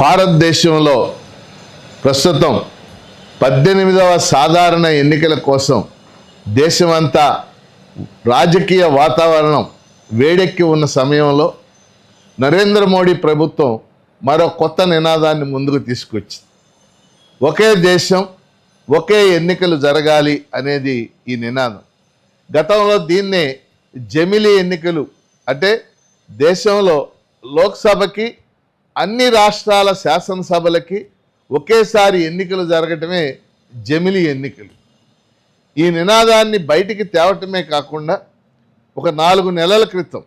భారతదేశంలో ప్రస్తుతం పద్దెనిమిదవ సాధారణ ఎన్నికల కోసం దేశమంతా రాజకీయ వాతావరణం వేడెక్కి ఉన్న సమయంలో నరేంద్ర మోడీ ప్రభుత్వం మరో కొత్త నినాదాన్ని ముందుకు తీసుకొచ్చింది. ఒకే దేశం ఒకే ఎన్నికలు జరగాలి అనేది ఈ నినాదం. గతంలో దీన్నే జమిలి ఎన్నికలు అంటే దేశంలో లోక్సభకి అన్ని రాష్ట్రాల శాసనసభలకి ఒకేసారి ఎన్నికలు జరగటమే జమిలి ఎన్నికలు. ఈ నినాదాన్ని బయటికి తేవటమే కాకుండా ఒక నాలుగు నెలల క్రితం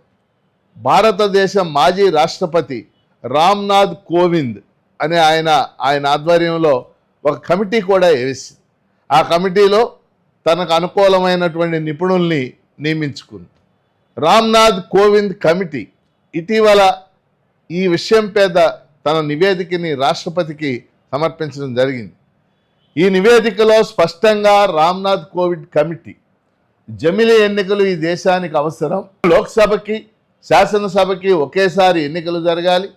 భారతదేశ మాజీ రాష్ట్రపతి రామ్నాథ్ కోవింద్ అనే ఆయన ఆయన ఆధ్వర్యంలో ఒక కమిటీ కూడా వేసింది ఆ కమిటీలో తనకు అనుకూలమైనటువంటి నిపుణుల్ని నియమించుకుంది. రామ్నాథ్ కోవింద్ కమిటీ ఇటీవల ఈ విషయం పేద తన నివేదికని రాష్ట్రపతికి సమర్పించడం జరిగింది. ఈ నివేదికలో స్పష్టంగా రామ్నాథ్ కోవిడ్ కమిటీ జమిలి ఎన్నికలు ఈ దేశానికి అవసరం. లోక్సభకి శాసనసభకి ఒకేసారి ఎన్నికలు జరగాలి.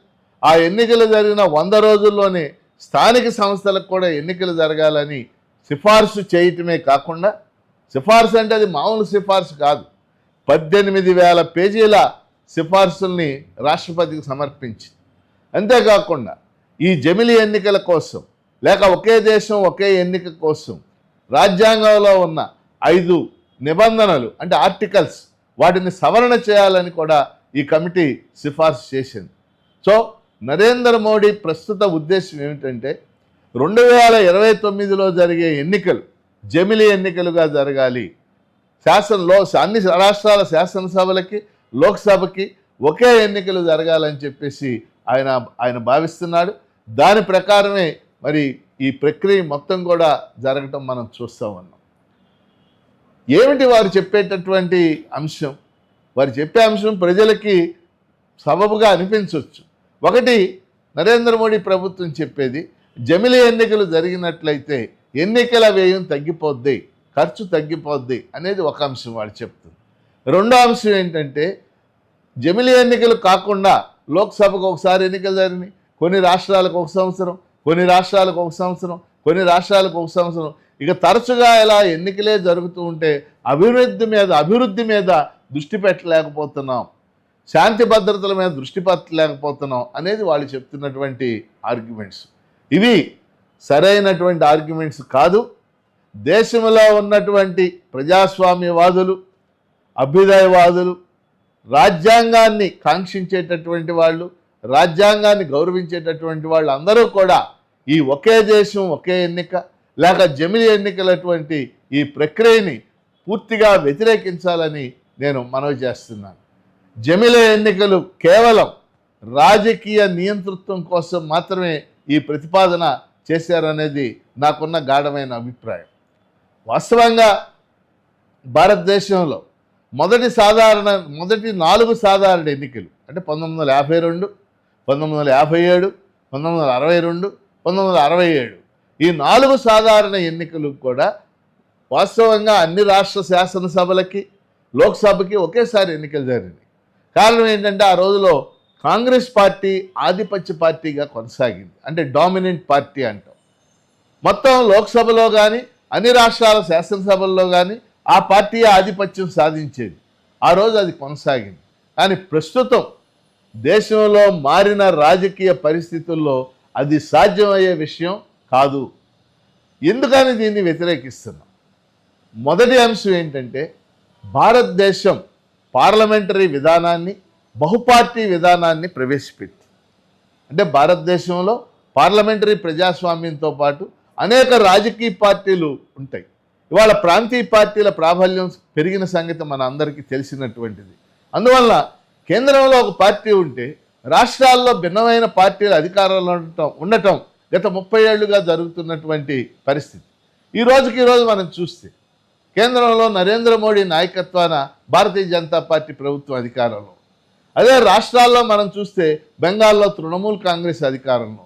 ఆ ఎన్నికలు జరిగిన వంద రోజుల్లోనే స్థానిక సంస్థలకు కూడా ఎన్నికలు జరగాలని సిఫార్సు చేయటమే కాకుండా సిఫార్సు అంటే అది మామూలు సిఫార్సు కాదు. పద్దెనిమిది వేల పేజీల సిఫార్సుల్ని రాష్ట్రపతికి సమర్పించి. అంతేకాకుండా ఈ జమిలి ఎన్నికల కోసం లేక ఒకే దేశం ఒకే ఎన్నిక కోసం రాజ్యాంగంలో ఉన్న ఐదు నిబంధనలు అంటే ఆర్టికల్స్ వాటిని సవరణ చేయాలని కూడా ఈ కమిటీ సిఫార్సు చేసింది. సో నరేంద్ర మోడీ ప్రస్తుత ఉద్దేశం ఏమిటంటే రెండు వేల ఇరవై తొమ్మిదిలో జరిగే ఎన్నికలు జమిలి ఎన్నికలుగా జరగాలి. శాసనలో అన్ని రాష్ట్రాల శాసనసభలకి లోక్సభకి ఒకే ఎన్నికలు జరగాలని చెప్పేసి ఆయన ఆయన భావిస్తున్నాడు. దాని ప్రకారమే మరి ఈ ప్రక్రియ మొత్తం కూడా జరగటం మనం చూస్తూ ఉన్నాం. ఏమిటి వారు చెప్పేటటువంటి అంశం? వారు చెప్పే అంశం ప్రజలకి సబబుగా అనిపించవచ్చు. ఒకటి నరేంద్ర మోడీ ప్రభుత్వం చెప్పేది జమిలి ఎన్నికలు జరిగినట్లయితే ఎన్నికల వ్యయం తగ్గిపోద్ది ఖర్చు తగ్గిపోద్ది అనేది ఒక అంశం వాడు చెప్తుంది. రెండో అంశం ఏంటంటే జమిలి ఎన్నికలు కాకుండా లోక్సభకు ఒకసారి ఎన్నికలు జరిగినాయి. కొన్ని రాష్ట్రాలకు ఒక సంవత్సరం కొన్ని రాష్ట్రాలకు ఒక సంవత్సరం కొన్ని రాష్ట్రాలకు ఒక సంవత్సరం. ఇక తరచుగా ఇలా ఎన్నికలే జరుగుతూ ఉంటే అభివృద్ధి మీద అభివృద్ధి మీద దృష్టి పెట్టలేకపోతున్నాం. శాంతి భద్రతల మీద దృష్టి పెట్టలేకపోతున్నాం అనేది వాళ్ళు చెప్తున్నటువంటి ఆర్గ్యుమెంట్స్. ఇవి సరైనటువంటి ఆర్గ్యుమెంట్స్ కాదు. దేశంలో ఉన్నటువంటి ప్రజాస్వామ్యవాదులు అభ్యుదయవాదులు రాజ్యాంగాన్ని కాంక్షించేటటువంటి వాళ్ళు రాజ్యాంగాన్ని గౌరవించేటటువంటి వాళ్ళు అందరూ కూడా ఈ ఒకే దేశం ఒకే ఎన్నిక లేక జమిలి ఎన్నికలటువంటి ఈ ప్రక్రియని పూర్తిగా వ్యతిరేకించాలని నేను మనవి చేస్తున్నాను. జమిల ఎన్నికలు కేవలం రాజకీయ నియంతృత్వం కోసం మాత్రమే ఈ ప్రతిపాదన చేశారనేది నాకున్న గాఢమైన అభిప్రాయం. వాస్తవంగా భారతదేశంలో మొదటి సాధారణ మొదటి నాలుగు సాధారణ ఎన్నికలు. అంటే పంతొమ్మిది వందల యాభై రెండు పంతొమ్మిది వందల యాభై ఏడు పంతొమ్మిది వందల అరవై రెండు పంతొమ్మిది వందల అరవై ఏడు. ఈ నాలుగు సాధారణ ఎన్నికలు కూడా వాస్తవంగా అన్ని రాష్ట్ర శాసనసభలకి లోక్సభకి ఒకేసారి ఎన్నికలు జరిగినాయి. కారణం ఏంటంటే ఆ రోజులో కాంగ్రెస్ పార్టీ ఆధిపత్య పార్టీగా కొనసాగింది. అంటే డామినెంట్ పార్టీ అంటాం. మొత్తం లోక్సభలో కానీ అన్ని రాష్ట్రాల శాసనసభల్లో కానీ ఆ పార్టీ ఆధిపత్యం సాధించేది. ఆ రోజు అది కొనసాగింది. కానీ ప్రస్తుతం దేశంలో మారిన రాజకీయ పరిస్థితుల్లో అది సాధ్యమయ్యే విషయం కాదు. ఎందుకని దీన్ని వ్యతిరేకిస్తున్నాం? మొదటి అంశం ఏంటంటే భారతదేశం పార్లమెంటరీ విధానాన్ని బహుపార్టీ విధానాన్ని ప్రవేశపెట్టి అంటే భారతదేశంలో పార్లమెంటరీ ప్రజాస్వామ్యంతో పాటు అనేక రాజకీయ పార్టీలు ఉంటాయి. ఇవాళ ప్రాంతీయ పార్టీల ప్రాబల్యం పెరిగిన సంగతి మన అందరికీ తెలిసినటువంటిది. అందువల్ల కేంద్రంలో ఒక పార్టీ ఉంటే రాష్ట్రాల్లో భిన్నమైన పార్టీలు అధికారంలో ఉండటం ఉండటం గత ముప్పై ఏళ్ళుగా జరుగుతున్నటువంటి పరిస్థితి. ఈ రోజుకి ఈ రోజు మనం చూస్తే కేంద్రంలో నరేంద్ర మోడీ నాయకత్వాన భారతీయ జనతా పార్టీ ప్రభుత్వం అధికారంలో అదే రాష్ట్రాల్లో మనం చూస్తే బెంగాల్లో తృణమూల్ కాంగ్రెస్ అధికారంలో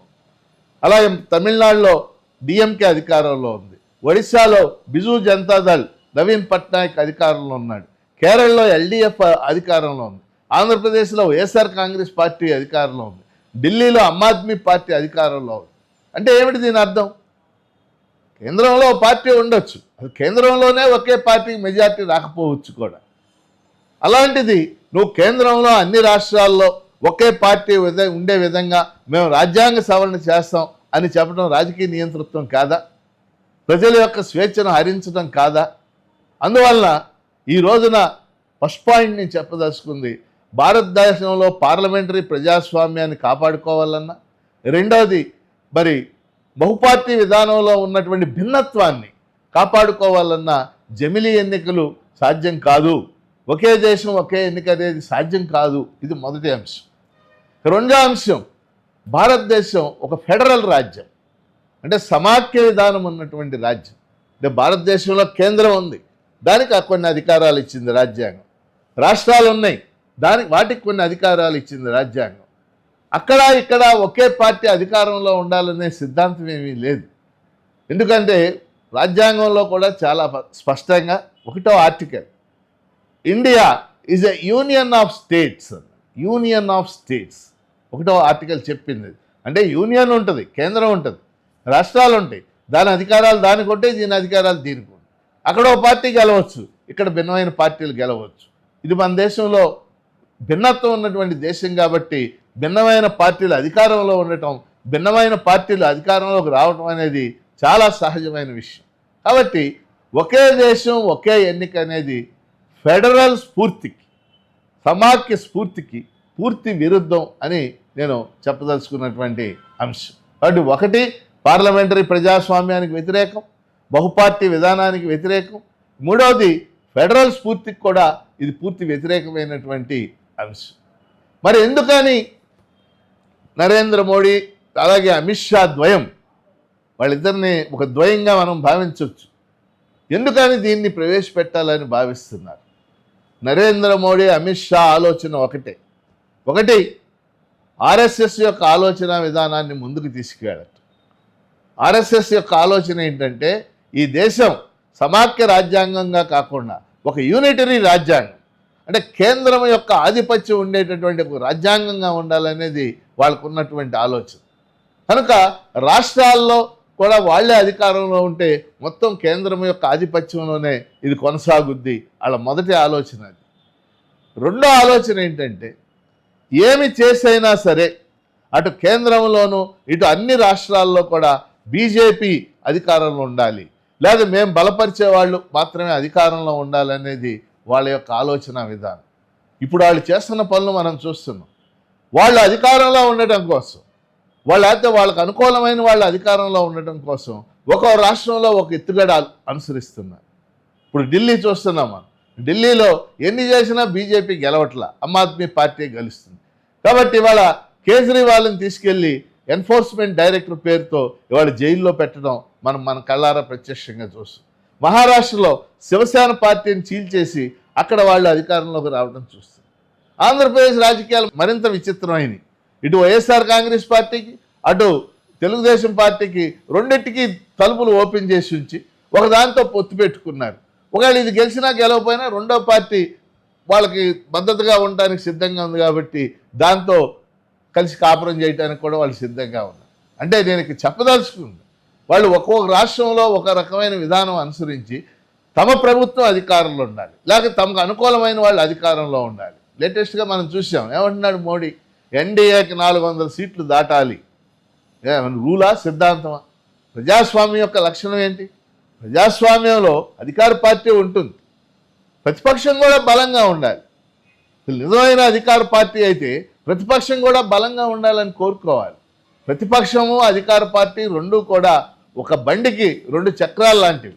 అలాగే తమిళనాడులో డిఎంకే అధికారంలో ఉంది. ఒడిశాలో బిజు జనతాదళ్ నవీన్ పట్నాయక్ అధికారంలో ఉన్నాడు. కేరళలో ఎల్డీఎఫ్ అధికారంలో ఉంది. ఆంధ్రప్రదేశ్లో వైఎస్ఆర్ కాంగ్రెస్ పార్టీ అధికారంలో ఉంది. ఢిల్లీలో ఆమ్ ఆద్మీ పార్టీ అధికారంలో ఉంది. అంటే ఏమిటి దీని అర్థం? కేంద్రంలో పార్టీ ఉండొచ్చు. అది కేంద్రంలోనే ఒకే పార్టీకి మెజార్టీ రాకపోవచ్చు కూడా. అలాంటిది నువ్వు కేంద్రంలో అన్ని రాష్ట్రాల్లో ఒకే పార్టీ ఉండే విధంగా మేము రాజ్యాంగ సవరణ చేస్తాం అని చెప్పడం రాజకీయ నియంతృత్వం కాదా? ప్రజల యొక్క స్వేచ్ఛను హరించడం కాదా? అందువలన ఈ రోజున ఫస్ట్ పాయింట్ నేను చెప్పదలుచుకుంది భారతదేశంలో పార్లమెంటరీ ప్రజాస్వామ్యాన్ని కాపాడుకోవాలన్నా? రెండవది మరి బహుపార్టీ విధానంలో ఉన్నటువంటి భిన్నత్వాన్ని కాపాడుకోవాలన్నా జమిలీ ఎన్నికలు సాధ్యం కాదు. ఒకే దేశం ఒకే ఎన్నిక అనేది సాధ్యం కాదు. ఇది మొదటి అంశం. రెండో అంశం భారతదేశం ఒక ఫెడరల్ రాజ్యం. అంటే సమాఖ్య విధానం ఉన్నటువంటి రాజ్యం. అంటే భారతదేశంలో కేంద్రం ఉంది. దానికి ఆ కొన్ని అధికారాలు ఇచ్చింది రాజ్యాంగం. రాష్ట్రాలు ఉన్నాయి. దానికి వాటికి కొన్ని అధికారాలు ఇచ్చింది రాజ్యాంగం. అక్కడ ఇక్కడ ఒకే పార్టీ అధికారంలో ఉండాలనే సిద్ధాంతం ఏమీ లేదు. ఎందుకంటే రాజ్యాంగంలో కూడా చాలా స్పష్టంగా ఒకటో article. India is a union of states union of states ఒకటో ఆర్టికల్ చెప్పింది. అంటే యూనియన్ ఉంటుంది కేంద్రం ఉంటుంది. రాష్ట్రాలు ఉంటాయి దాని అధికారాలు దానికి ఉంటాయి దీని అధికారాలు దీనికి ఉంటాయి అక్కడ ఒక పార్టీ గెలవచ్చు ఇక్కడ భిన్నమైన పార్టీలు గెలవచ్చు. ఇది మన దేశంలో భిన్నత్వం ఉన్నటువంటి దేశం కాబట్టి భిన్నమైన పార్టీలు అధికారంలో ఉండటం భిన్నమైన పార్టీలు అధికారంలోకి రావటం అనేది చాలా సహజమైన విషయం. కాబట్టి ఒకే దేశం ఒకే ఎన్నిక అనేది ఫెడరల్ స్ఫూర్తికి సమాఖ్య స్ఫూర్తికి పూర్తి విరుద్ధం అని నేను చెప్పదలుచుకున్నటువంటి అంశం. కాబట్టి ఒకటి పార్లమెంటరీ ప్రజాస్వామ్యానికి వ్యతిరేకం బహుపార్టీ విధానానికి వ్యతిరేకం. మూడవది ఫెడరల్ స్ఫూర్తికి కూడా ఇది పూర్తి వ్యతిరేకమైనటువంటి అంశం. మరి ఎందుకని నరేంద్ర మోడీ అలాగే అమిత్ షా ద్వయం? వాళ్ళిద్దరిని ఒక ద్వయంగా మనం భావించవచ్చు. ఎందుకని దీన్ని ప్రవేశపెట్టాలని భావిస్తున్నారు? నరేంద్ర మోడీ అమిత్ షా ఆలోచన ఒకటే. ఒకటి ఆర్ఎస్ఎస్ యొక్క ఆలోచన విధానాన్ని ముందుకు తీసుకువెళ్ళటం. ఆర్ఎస్ఎస్ యొక్క ఆలోచన ఏంటంటే ఈ దేశం సమాఖ్య రాజ్యాంగంగా కాకుండా ఒక యూనిటరీ రాజ్యాంగం. అంటే కేంద్రం యొక్క ఆధిపత్యం ఉండేటటువంటి ఒక రాజ్యాంగంగా ఉండాలనేది వాళ్ళకు ఉన్నటువంటి ఆలోచన. కనుక రాష్ట్రాల్లో కూడా వాళ్ళే అధికారంలో ఉంటే మొత్తం కేంద్రం యొక్క ఆధిపత్యంలోనే ఇది కొనసాగుద్ది వాళ్ళ మొదటి ఆలోచన అది. రెండో ఆలోచన ఏంటంటే ఏమి చేసైనా సరే అటు కేంద్రంలోనూ ఇటు అన్ని రాష్ట్రాల్లో కూడా బీజేపీ అధికారంలో ఉండాలి. లేదా మేము బలపరిచే వాళ్ళు మాత్రమే అధికారంలో ఉండాలనేది వాళ్ళ యొక్క ఆలోచన విధానం. ఇప్పుడు వాళ్ళు చేస్తున్న పనులు మనం చూస్తున్నాం. వాళ్ళు అధికారంలో ఉండటం కోసం వాళ్ళు అయితే వాళ్ళకు అనుకూలమైన వాళ్ళ అధికారంలో ఉండటం కోసం ఒక్కో రాష్ట్రంలో ఒక ఎత్తుగడ అనుసరిస్తున్నారు ఇప్పుడు ఢిల్లీ చూస్తున్నాం మనం. ఢిల్లీలో ఎన్ని చేసినా బీజేపీ గెలవట్ల. ఆమ్ ఆద్మీ పార్టీ గెలుస్తుంది. కాబట్టి ఇవాళ కేజ్రీవాల్ని తీసుకెళ్ళి ఎన్ఫోర్స్మెంట్ డైరెక్టర్ పేరుతో ఇవాళ జైల్లో పెట్టడం మనం మన కళ్ళారా ప్రత్యక్షంగా చూస్తాం. మహారాష్ట్రలో శివసేన పార్టీని చీల్చేసి అక్కడ వాళ్ళు అధికారంలోకి రావడం చూస్తాం. ఆంధ్రప్రదేశ్ రాజకీయాలు మరింత విచిత్రమైనవి. ఇటు వైఎస్ఆర్ కాంగ్రెస్ పార్టీకి అటు తెలుగుదేశం పార్టీకి రెండింటికి తలుపులు ఓపెన్ చేసి ఉంచి ఒక దాంతో పొత్తు పెట్టుకున్నారు. ఒకవేళ ఇది గెలిచినా గెలవపోయినా రెండో పార్టీ వాళ్ళకి మద్దతుగా ఉండడానికి సిద్ధంగా ఉంది కాబట్టి దాంతో కలిసి కాపురం చేయడానికి కూడా వాళ్ళు సిద్ధంగా ఉన్నారు. అంటే నేను చెప్పదలుచుకుంది వాళ్ళు ఒక్కొక్క రాష్ట్రంలో ఒక రకమైన విధానం అనుసరించి తమ ప్రభుత్వం అధికారంలో ఉండాలి. లేకపోతే తమకు అనుకూలమైన వాళ్ళు అధికారంలో ఉండాలి. లేటెస్ట్గా మనం చూసాం. ఏమంటున్నాడు మోడీ? ఎన్డీఏకి నాలుగు వందల సీట్లు దాటాలి. రూలా? సిద్ధాంతమా? ప్రజాస్వామ్యం యొక్క లక్షణం ఏంటి? ప్రజాస్వామ్యంలో అధికార పార్టీ ఉంటుంది. ప్రతిపక్షం కూడా బలంగా ఉండాలి. నిజమైన అధికార పార్టీ అయితే ప్రతిపక్షం కూడా బలంగా ఉండాలని కోరుకోవాలి. ప్రతిపక్షము అధికార పార్టీ రెండు కూడా ఒక బండికి రెండు చక్రాలు లాంటివి.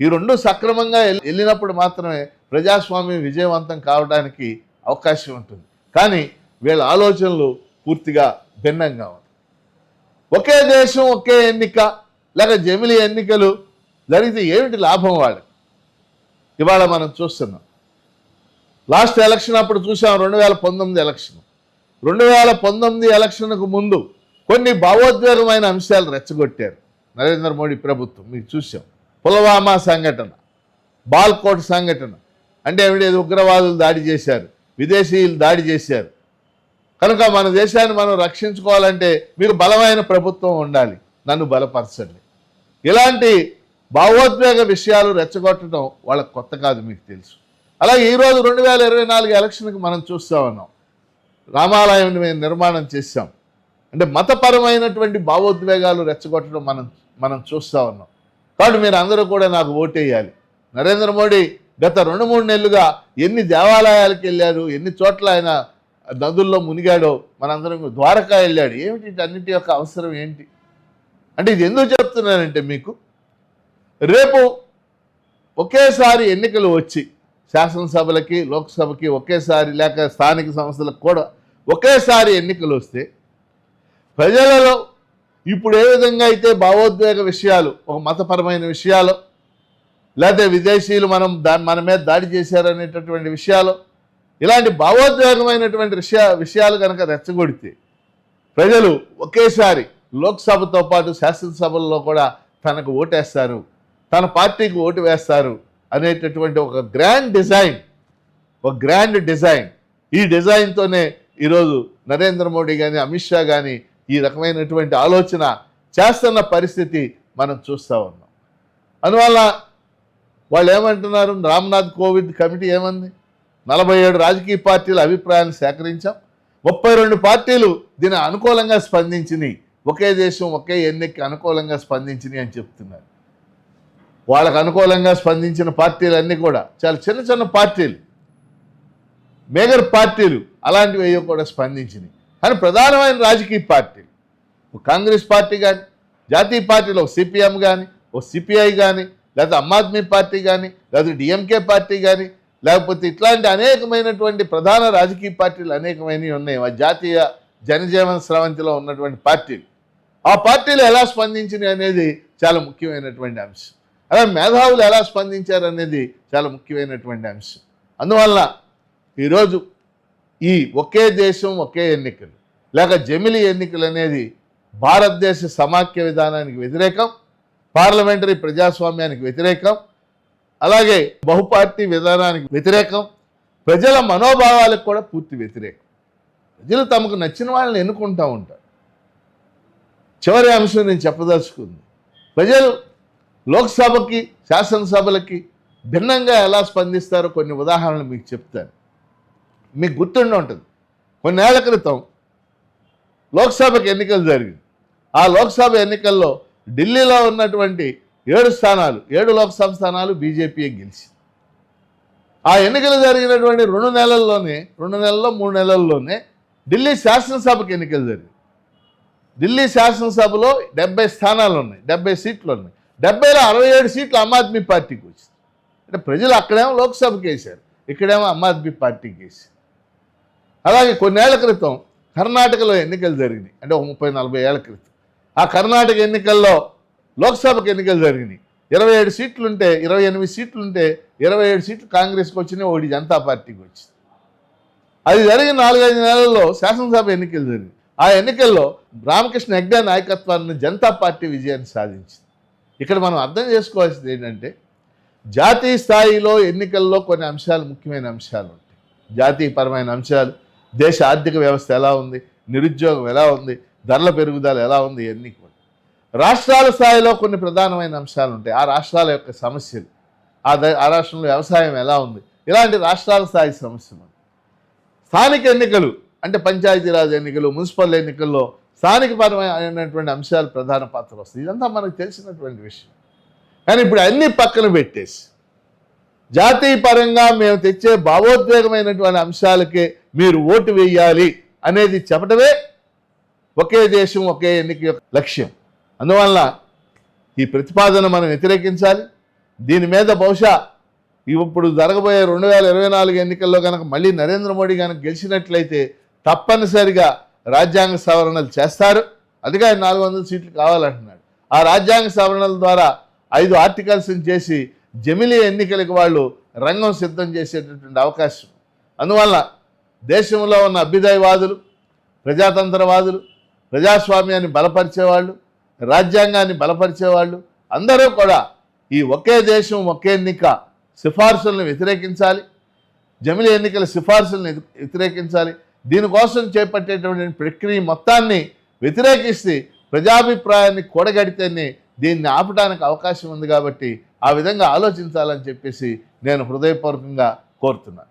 ఈ రెండు సక్రమంగా వెళ్ళినప్పుడు మాత్రమే ప్రజాస్వామ్యం విజయవంతం కావడానికి అవకాశం ఉంటుంది. కానీ వీళ్ళ ఆలోచనలు పూర్తిగా భిన్నంగా ఉంటాయి ఒకే దేశం ఒకే ఎన్నిక లేక జమిలి ఎన్నికలు జరిగితే ఏమిటి లాభం వాళ్ళకి? ఇవాళ మనం చూస్తున్నాం. లాస్ట్ ఎలక్షన్ అప్పుడు చూసాం రెండు వేల పంతొమ్మిది ఎలక్షన్. రెండు వేల పంతొమ్మిది ఎలక్షన్కు ముందు కొన్ని భావోద్వేగమైన అంశాలు రెచ్చగొట్టారు నరేంద్ర మోడీ ప్రభుత్వం. మీకు చూసాం పుల్వామా సంఘటన బాల్కోట్ సంఘటన అంటే ఏమిటి? ఉగ్రవాదులు దాడి చేశారు విదేశీయులు దాడి చేశారు. కనుక మన దేశాన్ని మనం రక్షించుకోవాలంటే మీకు బలమైన ప్రభుత్వం ఉండాలి నన్ను బలపరచండి. ఇలాంటి భావోద్వేగ విషయాలు రెచ్చగొట్టడం వాళ్ళకి కొత్త కాదు మీకు తెలుసు. అలాగే ఈరోజు రెండు వేల ఇరవై నాలుగు ఎలక్షన్కి మనం చూస్తూ ఉన్నాం. రామాలయం మేము నిర్మాణం చేశాం. అంటే మతపరమైనటువంటి భావోద్వేగాలు రెచ్చగొట్టడం మనం మనం చూస్తూ ఉన్నాం. కాబట్టి మీరు అందరూ కూడా నాకు ఓటేయాలి. నరేంద్ర మోడీ గత రెండు మూడు నెలలుగా ఎన్ని దేవాలయాలకు వెళ్ళారు ఎన్ని చోట్ల ఆయన నదుల్లో మునిగాడో మనందరం ద్వారకా వెళ్ళాడు. ఏమిటి అన్నిటి యొక్క అవసరం ఏంటి? అంటే ఇది ఎందుకు చెప్తున్నానంటే మీకు రేపు ఒకేసారి ఎన్నికలు వచ్చి శాసనసభలకి లోక్సభకి ఒకేసారి లేక స్థానిక సంస్థలకు కూడా ఒకేసారి ఎన్నికలు వస్తే ప్రజలలో ఇప్పుడు ఏ విధంగా అయితే భావోద్వేగ విషయాలు ఒక మతపరమైన విషయాలు లేకపోతే విదేశీయులు మనం దాని మన మీద దాడి చేశారనేటటువంటి విషయాలు ఇలాంటి భావోద్వేగమైనటువంటి విషయ విషయాలు కనుక రెచ్చగొడితే ప్రజలు ఒకేసారి లోక్సభతో పాటు శాసనసభల్లో కూడా తనకు ఓటేస్తారు తన పార్టీకి ఓటు వేస్తారు అనేటటువంటి ఒక గ్రాండ్ డిజైన్ ఒక గ్రాండ్ డిజైన్. ఈ డిజైన్తోనే ఈరోజు నరేంద్ర మోడీ కానీ అమిత్ షా కానీ ఈ రకమైనటువంటి ఆలోచన చేస్తున్న పరిస్థితి మనం చూస్తూ ఉన్నాం. అందువల్ల వాళ్ళు ఏమంటున్నారు? రామ్నాథ్ కోవింద్ కమిటీ ఏమంది? నలభై ఏడు రాజకీయ పార్టీల అభిప్రాయాన్ని సేకరించాం. ముప్పై రెండు పార్టీలు దీని అనుకూలంగా స్పందించినాయి. ఒకే దేశం ఒకే ఎన్నికకి అనుకూలంగా స్పందించినాయి అని చెప్తున్నారు. వాళ్ళకు అనుకూలంగా స్పందించిన పార్టీలన్నీ కూడా చాలా చిన్న చిన్న పార్టీలు మేజర్ పార్టీలు అలాంటివి అయ్యో కూడా స్పందించినాయి. కానీ ప్రధానమైన రాజకీయ పార్టీలు ఒక కాంగ్రెస్ పార్టీ కానీ జాతీయ పార్టీలో ఒక సిపిఎం కానీ ఒక సిపిఐ కానీ లేకపోతే ఆమ్ ఆద్మీ పార్టీ కానీ లేకపోతే డిఎంకే పార్టీ కానీ లేకపోతే ఇట్లాంటి అనేకమైనటువంటి ప్రధాన రాజకీయ పార్టీలు అనేకమైనవి ఉన్నాయి. ఆ జాతీయ జనజీవన స్రవంతిలో ఉన్నటువంటి పార్టీలు. ఆ పార్టీలు ఎలా స్పందించినాయి అనేది చాలా ముఖ్యమైనటువంటి అంశం. అలా మేధావులు ఎలా స్పందించారు అనేది చాలా ముఖ్యమైనటువంటి అంశం. అందువల్ల ఈరోజు ఈ ఒకే దేశం ఒకే ఎన్నికలు. లేక జమిలి ఎన్నికలు అనేది భారతదేశ సమాఖ్య విధానానికి వ్యతిరేకం పార్లమెంటరీ ప్రజాస్వామ్యానికి వ్యతిరేకం అలాగే బహుపార్టీ విధానానికి వ్యతిరేకం ప్రజల మనోభావాలకు కూడా పూర్తి వ్యతిరేకం. ప్రజలు తమకు నచ్చిన వాళ్ళని ఎన్నుకుంటూ ఉంటారు. చివరి అంశం నేను చెప్పదలుచుకుంది. ప్రజలు లోక్సభకి శాసనసభలకి భిన్నంగా ఎలా స్పందిస్తారో కొన్ని ఉదాహరణలు మీకు చెప్తాను. మీకు గుర్తుండి ఉంటుంది. కొన్నేళ్ళ క్రితం లోక్సభకి ఎన్నికలు జరిగింది. ఆ లోక్సభ ఎన్నికల్లో ఢిల్లీలో ఉన్నటువంటి ఏడు స్థానాలు ఏడు లోక్సభ స్థానాలు బీజేపీ గెలిచింది. ఆ ఎన్నికలు జరిగినటువంటి రెండు నెలల్లోనే రెండు నెలల్లో మూడు నెలల్లోనే ఢిల్లీ శాసనసభకు ఎన్నికలు జరిగింది. ఢిల్లీ శాసనసభలో డెబ్బై స్థానాలు ఉన్నాయి డెబ్బై సీట్లు ఉన్నాయి. డెబ్బైలో అరవై ఏడు సీట్లు ఆమ్ ఆద్మీ పార్టీకి వచ్చింది. అంటే ప్రజలు అక్కడేమో లోక్సభకి వేశారు ఇక్కడేమో ఆమ్ ఆద్మీ పార్టీకి వేశారు. అలాగే కొన్నేళ్ళ క్రితం కర్ణాటకలో ఎన్నికలు జరిగినాయి. అంటే ఒక ముప్పై నలభై ఏళ్ళ క్రితం. ఆ కర్ణాటక ఎన్నికల్లో లోక్సభకు ఎన్నికలు జరిగినాయి. ఇరవై ఏడు సీట్లుంటే ఇరవై ఎనిమిది సీట్లుంటే ఇరవై ఏడు సీట్లు కాంగ్రెస్కి వచ్చినాయి ఒకటి జనతా పార్టీకి వచ్చింది. అది జరిగిన నాలుగైదు నెలల్లో శాసనసభ ఎన్నికలు జరిగింది ఆ ఎన్నికల్లో రామకృష్ణ హెగ్డే నాయకత్వాన్ని జనతా పార్టీ విజయాన్ని సాధించింది. ఇక్కడ మనం అర్థం చేసుకోవాల్సింది ఏంటంటే జాతీయ స్థాయిలో ఎన్నికల్లో కొన్ని అంశాలు ముఖ్యమైన అంశాలు ఉంటాయి. జాతీయపరమైన అంశాలు దేశ ఆర్థిక వ్యవస్థ ఎలా ఉంది? నిరుద్యోగం ఎలా ఉంది? ధరల పెరుగుదల ఎలా ఉంది? ఇవన్నీ కూడా. రాష్ట్రాల స్థాయిలో కొన్ని ప్రధానమైన అంశాలు ఉంటాయి. ఆ రాష్ట్రాల యొక్క సమస్యలు. ఆ ద- ఆ రాష్ట్రంలో వ్యవసాయం ఎలా ఉంది? ఇలాంటి రాష్ట్రాల స్థాయి సమస్యలు. స్థానిక ఎన్నికలు అంటే పంచాయతీరాజ్ ఎన్నికలు మున్సిపల్ ఎన్నికల్లో స్థానిక పరమైనటువంటి అంశాలు ప్రధాన పాత్ర వస్తాయి. ఇదంతా మనకు తెలిసినటువంటి విషయం. కానీ ఇప్పుడు అన్ని పక్కన పెట్టేసి జాతీయ పరంగా మేము తెచ్చే భావోద్వేగమైనటువంటి అంశాలకే మీరు ఓటు వేయాలి అనేది చెప్పడమే ఒకే దేశం ఒకే ఎన్నిక యొక్క లక్ష్యం. అందువల్ల ఈ ప్రతిపాదన మనం వ్యతిరేకించాలి. దీని మీద బహుశా ఇప్పుడు జరగబోయే రెండు వేల ఇరవై నాలుగు ఎన్నికల్లో కనుక మళ్ళీ నరేంద్ర మోడీ కనుక గెలిచినట్లయితే తప్పనిసరిగా రాజ్యాంగ సవరణలు చేస్తారు. అందుకే ఆయన నాలుగు వందల సీట్లు కావాలంటున్నాడు. ఆ రాజ్యాంగ సవరణల ద్వారా ఐదు ఆర్టికల్స్ని చేసి జమిలీ ఎన్నికలకు వాళ్ళు రంగం సిద్ధం చేసేటటువంటి అవకాశం. అందువల్ల దేశంలో ఉన్న అభ్యుదయవాదులు ప్రజాతంత్రవాదులు ప్రజాస్వామ్యాన్ని బలపరిచేవాళ్ళు రాజ్యాంగాన్ని బలపరిచేవాళ్ళు అందరూ కూడా ఈ ఒకే దేశం ఒకే ఎన్నిక సిఫార్సులను వ్యతిరేకించాలి. జమిలి ఎన్నికల సిఫార్సులను వ్యతిరేకించాలి. దీనికోసం చేపట్టేటువంటి ప్రక్రియ మొత్తాన్ని వ్యతిరేకిస్తే ప్రజాభిప్రాయాన్ని కూడగడితేనే దీన్ని ఆపడానికి అవకాశం ఉంది కాబట్టి ఆ విధంగా ఆలోచించాలని చెప్పేసి నేను హృదయపూర్వకంగా కోరుతున్నాను.